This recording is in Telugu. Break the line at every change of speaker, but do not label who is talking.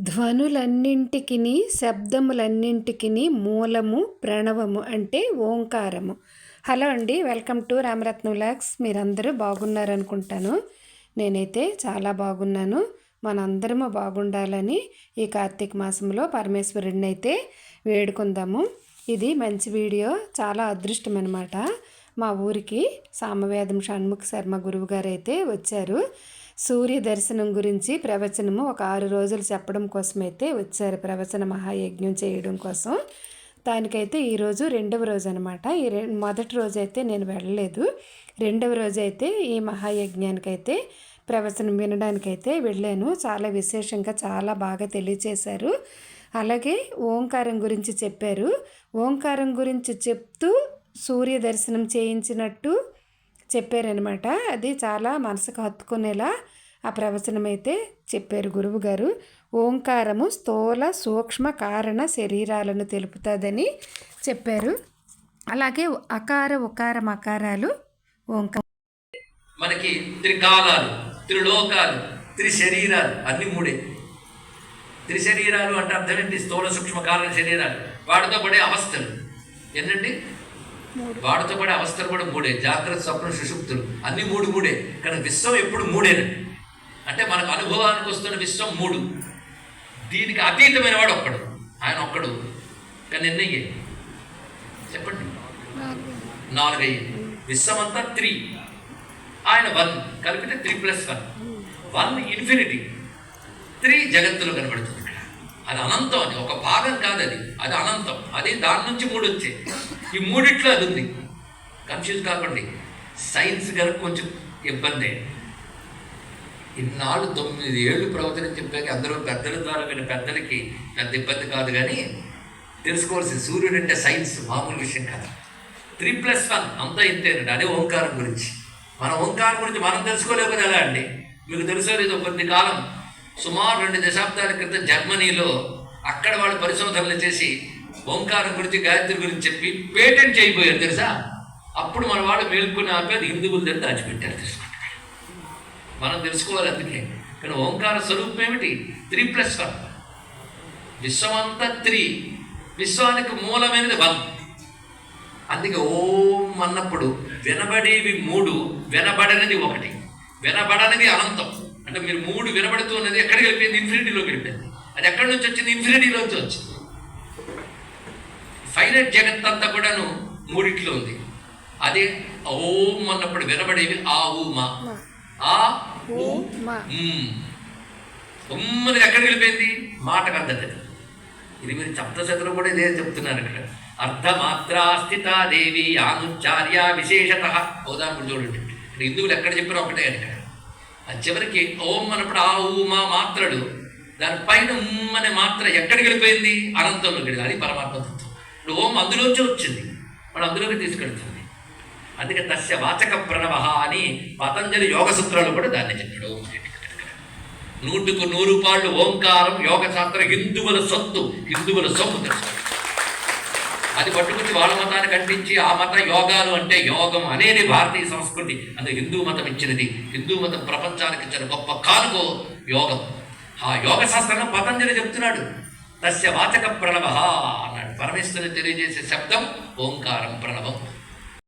ధ్వనులన్నింటికిని శబ్దములన్నింటికి మూలము ప్రణవము అంటే ఓంకారము. హలో అండి వెల్కమ్ టు రామరత్న వ్లాగ్స్ మీరందరూ బాగున్నారనుకుంటాను. నేనైతే చాలా బాగున్నాను. మనందరము బాగుండాలని ఈ కార్తీక మాసంలో పరమేశ్వరుడిని అయితే వేడుకుందాము. ఇది మంచి వీడియో చాలా అదృష్టం అనమాట మా ఊరికి సామవేదం షణ్ముఖ శర్మ గురువు గారు అయితే వచ్చారు. సూర్య దర్శనం గురించి ప్రవచనము ఒక ఆరు రోజులు చెప్పడం కోసమైతే వచ్చారు ప్రవచన మహాయజ్ఞం చేయడం కోసం. దానికైతే ఈరోజు రెండవ రోజు అనమాట ఈ రె మొదటి రోజు అయితే నేను వెళ్ళలేదు. రెండవ రోజు అయితే ఈ మహాయజ్ఞానికైతే ప్రవచనం వినడానికైతే వెళ్ళాను. చాలా విశేషంగా చాలా బాగా తెలియచేశారు. అలాగే ఓంకారం గురించి చెప్పారు. ఓంకారం గురించి చెప్తూ సూర్య దర్శనం చేయించినట్టు చెప్పారనమాట అది చాలా మనసుకు హత్తుకునేలా ఆ ప్రవచనం అయితే చెప్పారు గురువుగారు. ఓంకారము స్థూల సూక్ష్మ కారణ శరీరాలను తెలుపుతుందని చెప్పారు. అలాగే అకార ఉకార మకారాలు ఓంకార
మనకి త్రికాలాలు త్రిలోకాలు త్రిశరీరాలు అన్ని మూడే. త్రిశరీరాలు అంటే అర్థం ఏంటి? స్థూల సూక్ష్మ కారణ శరీరాలు. వాటితో పడే అవస్థలు. ఏంటండి వాడితో పడే అవస్థలు కూడా మూడే. జాగ్రత్త స్వప్న సుషుప్తులు. అన్ని మూడు మూడే. కానీ విశ్వం ఎప్పుడు మూడేనండి అంటే మనకు అనుభవానికి వస్తున్న విశ్వం మూడు. దీనికి అతీతమైన వాడు ఒక్కడు. ఆయన ఒక్కడు. కానీ ఎన్ని అయ్యాయి? చెప్పండి. విశ్వం విశ్వమంతా త్రీ. ఆయన వన్. కలిపితే three plus one. One infinity. Three జగత్తులో కనబడుతుంది ఇక్కడ. అది అనంతం అది. ఒక భాగం కాదు అది. అది అనంతం. అది దాని నుంచి మూడు వచ్చాయి ఈ మూడిట్లో అది ఉంది. కన్ఫ్యూజ్ కాకండి. సైన్స్ కనుక కొంచెం ఇబ్బంది. ఇన్నాళ్ళు తొమ్మిది ఏళ్ళు ప్రవచనం చెప్పాక అందరూ పెద్దల ద్వారా విన్న పెద్దలకి పెద్ద ఇబ్బంది కాదు కానీ తెలుసుకోవాల్సిన సూర్యుడు అంటే సైన్స్ మామూలు విషయం కాదు. త్రీ ప్లస్ వన్ అంతా ఇంతేనండి అదే ఓంకారం గురించి. మన ఓంకారం గురించి మనం తెలుసుకోలేకపోతే ఎలా అండి? మీకు తెలుసో లేదో? కొద్ది కాలం సుమారు రెండు దశాబ్దాల క్రితం జర్మనీలో అక్కడ వాళ్ళు పరిశోధనలు చేసి ఓంకారం గురించి గాయత్రి గురించి చెప్పి పేటెంట్ చేయబోయారు తెలుసా? అప్పుడు మన వాడు మేల్కొని ఆపేది హిందువుల దగ్గర దాచిపెట్టారు తెలుసుకుంటారు మనం తెలుసుకోవాలి అందుకే. కానీ ఓంకార స్వరూపం ఏమిటి? Three plus one. విశ్వమంతా త్రీ. విశ్వానికి మూలమైనది వన్. అందుకే ఓం అన్నప్పుడు వినబడేవి మూడు వినబడనిది ఒకటి. వినబడనిది అనంతం. అంటే మీరు మూడు వినబడుతున్నది ఎక్కడికి వెళ్ళిపోయింది? ఇన్ఫినిటీలోకి వెళ్ళిపోయింది. అది ఎక్కడి నుంచి వచ్చింది? ఇన్ఫినిటీలోంచి వచ్చింది. ఫైనట్ జగత్ అంతా కూడాను మూడిట్లో ఉంది. అదే ఓం అన్నప్పుడు వినబడేవి ఆ ఊ మా. ఆ ఊ
మా.
ఉమ్. ఉమ్మది ఎక్కడికి వెళ్ళిపోయింది? మాటకు అర్థం ఇది మీరు సప్తశతిలో కూడా ఇదే చెప్తున్నారు ఇక్కడ. అర్ధమాత్రాస్థిత దేవి ఆనుచార్య విశేషత. ఉదాహరణ చూడండి. ఇక్కడ హిందువులు ఎక్కడ చెప్పారో ఒకటే అని ఇక్కడ అది చివరికి ఓం అన్నప్పుడు ఆ ఊ మా మాత్రలు దాని పైన ఉమ్ అనే మాత్ర ఎక్కడికి వెళ్ళిపోయింది? అనంతంలోకి అది పరమాత్మ ఓం అందులోంచి వచ్చింది. మనం అందులోకి తీసుకెళ్తుంది. అందుకే తస్య వాచక ప్రణవ అని పతంజలి యోగ సూత్రాలు కూడా దాన్ని చెప్పాడు. ఓం నూటుకు నూరు పాళ్ళు ఓంకారం యోగ శాస్త్రం హిందువుల సొత్తు హిందువుల సొమ్ము అది పట్టుకుని వాళ్ళ మతానికి అంటించి ఆ మత యోగాలు అంటే యోగం అనేది భారతీయ సంస్కృతి. అది హిందూ మతం ఇచ్చినది. హిందూ మతం ప్రపంచానికి ఇచ్చిన గొప్ప కానుకో యోగం. ఆ యోగ శాస్త్రంలో పతంజలి చెప్తున్నాడు. తస్య వాచక ప్రణవ అన్నాడు. పరమేశ్వరుని తెలియజేసే శబ్దం ఓంకారం ప్రణవం.